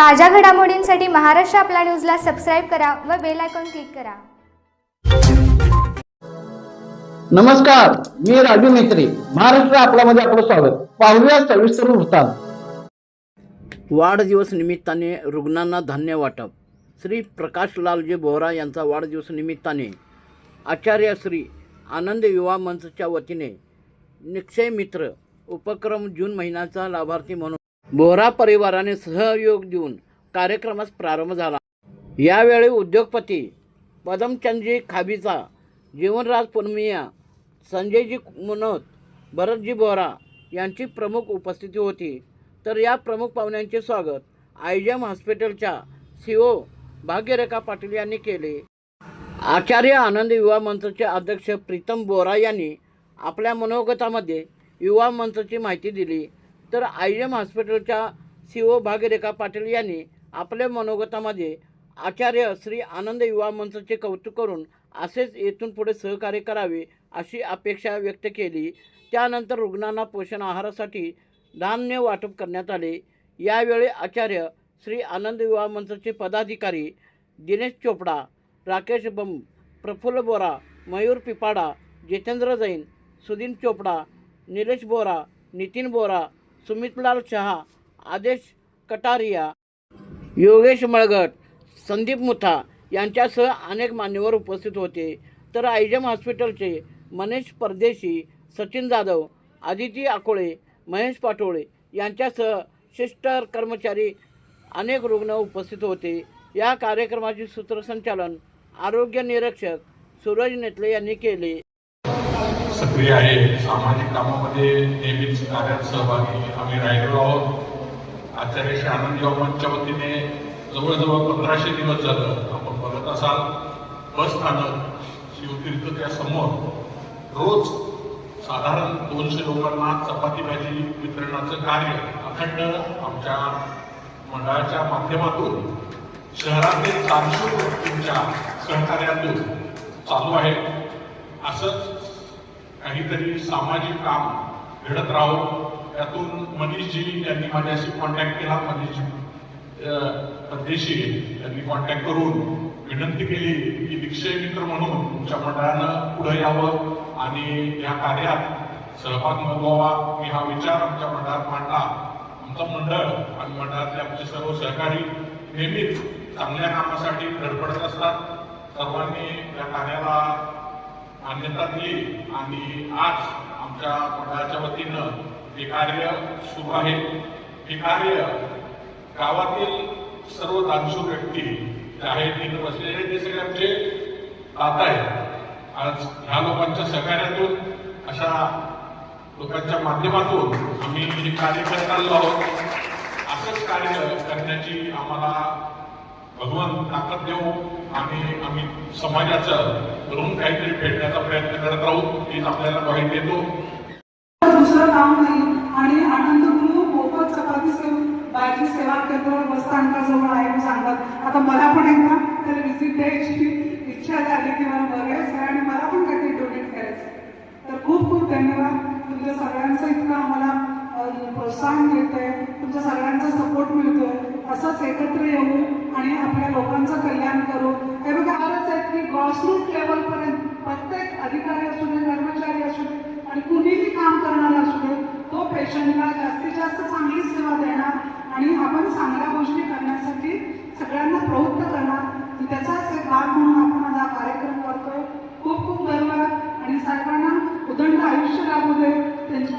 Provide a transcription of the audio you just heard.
ताज्या घडामोडींसाठी महाराष्ट्र आपला न्यूजला सबस्क्राईब करा व बेल आयकॉन क्लिक करा. नमस्कार मी राजू मेत्री महाराष्ट्र आपल्यामध्ये आपलं स्वागत. पाहूया सविस्तर वृत्तांत. वाढदिवस निमित्ताने रुग्णांना धान्य वाटप. श्री प्रकाश लालजी बोहरा यांचा वाढदिवस निमित्ताने आचार्य श्री आनंद युवा मंचच्या वतीने निक्षय मित्र उपक्रम जून महिन्याचा लाभार्थी म्हणून बोहरा परिवाराने सहयोग देऊन कार्यक्रमास प्रारंभ झाला. यावेळी उद्योगपती पदमचंदजी खाबीचा जीवनराज पुनमिया संजयजी मनोत भरतजी बोहरा यांची प्रमुख उपस्थिती होती. तर या प्रमुख पाहुण्यांचे स्वागत आयजम हॉस्पिटलच्या सी ओ भाग्यरेखा पाटील यांनी केले. आचार्य आनंद युवा मंचचे अध्यक्ष प्रीतम बोरा यांनी आपल्या मनोगतामध्ये युवा मंचची माहिती दिली. तर आय एम हॉस्पिटलच्या सी ओ भागीरेखा पाटील यांनी आपल्या मनोगतामध्ये आचार्य श्री आनंद युवा मंचचे कौतुक करून असेच येथून पुढे सहकार्य करावे अशी अपेक्षा व्यक्त केली. त्यानंतर रुग्णांना पोषण आहारासाठी धान्य वाटप करण्यात आले. यावेळी आचार्य श्री आनंद युवा मंचचे पदाधिकारी दिनेश चोपडा राकेश बम प्रफुल्ल बोरा मयूर पिपाडा जितेंद्र जैन सुदीन चोपडा निलेश बोरा नितीन बोरा सुमितलाल शहा आदेश कटारिया योगेश मळगट संदीप मुथा यांच्यासह अनेक मान्यवर उपस्थित होते. तर आयजम हॉस्पिटलचे मनेश परदेशी सचिन जाधव आदिती आकोळे महेश पाटोळे यांच्यासह सिस्टर कर्मचारी अनेक रुग्ण उपस्थित होते. या कार्यक्रमाचे सूत्रसंचालन आरोग्य निरीक्षक सूरज नेतले यांनी केले. सक्रिय आहे. सामाजिक कामामध्ये नेहमीच कार्यात सहभागी आम्ही राहिलो आहोत. आचार्य श्री आनंद मंचच्या वतीने जवळजवळ पंधराशे दिवस झालं आपण बघत असाल. बस स्थानक शिवतीर्थ त्या समोर. रोज साधारण दोनशे लोकांना चपाती भाजी वितरणाचं कार्य अखंड आमच्या मंडळाच्या माध्यमातून शहरातील चारशे व्यक्तींच्या सहकार्यातून चालू आहे. असंच काहीतरी सामाजिक काम घडत राहो. त्यातून मनीषजी यांनी माझ्याशी कॉन्टॅक्ट केला. मनीषजी परदेशी यांनी कॉन्टॅक्ट करून विनंती केली की दीक्षय मित्र म्हणून तुमच्या मंडळानं पुढे यावं आणि या कार्यात सहभाग नोंदवावा. मी हा विचार आमच्या मंडळात मांडला. आमचं मंडळ आणि मंडळातले आमचे सर्व सहकारी नेहमीच चांगल्या कामासाठी धडपडत असतात. सर्वांनी या कार्याला मान्यता दिली आणि आज आमच्या मंडळाच्या वतीनं हे कार्य सुरू आहे. हे कार्य गावातील सर्व दानशूर व्यक्ती जे आहेत इथं बसलेले ते सगळे आमचे दाता आहेत. आज ह्या लोकांच्या सहकार्यातून अशा लोकांच्या माध्यमातून आम्ही हे कार्य करत आलो आहोत. असंच कार्य करण्याची आम्हाला भगवान ताकद देऊ आम्ही समाजाचं करून काहीतरी फेडण्याचा प्रयत्न करत राहू हीच आपल्याला माहिती येतो दुसरं काम नाही. आणि आनंद मोफत चपाती सेव सेवा केंद्र बसस्थानकाजवळ आहे सांगतात. आता मला पण एकदा तर विजिट द्यायची इच्छा झाली की मला बघायचं आहे आणि मला पण काहीतरी डोनेट करायचं तर खूप खूप धन्यवाद. तुमच्या सगळ्यांचं इतकं आम्हाला प्रोत्साहन मिळतंय. तुमच्या सगळ्यांचा सपोर्ट मिळतोय. असंच एकत्र येऊ आणि आपल्या लोकांचं कल्याण करू. हे बघा त्यांनी ग्रॉसरूट लेवलपर्यंत प्रत्येक अधिकारी असू दे कर्मचारी असू दे आणि कुणीही काम करणारा असू दे तो पेशंटला जास्तीत जास्त चांगली सेवा देणार आणि आपण चांगल्या गोष्टी करण्यासाठी सगळ्यांना प्रवृत्त करणार. त्याचाच एक भाग म्हणून आपण आज हा कार्यक्रम करतोय. खूप खूप गर्व आणि साहेबांना उदंड आयुष्य लागू दे. त्यांच्या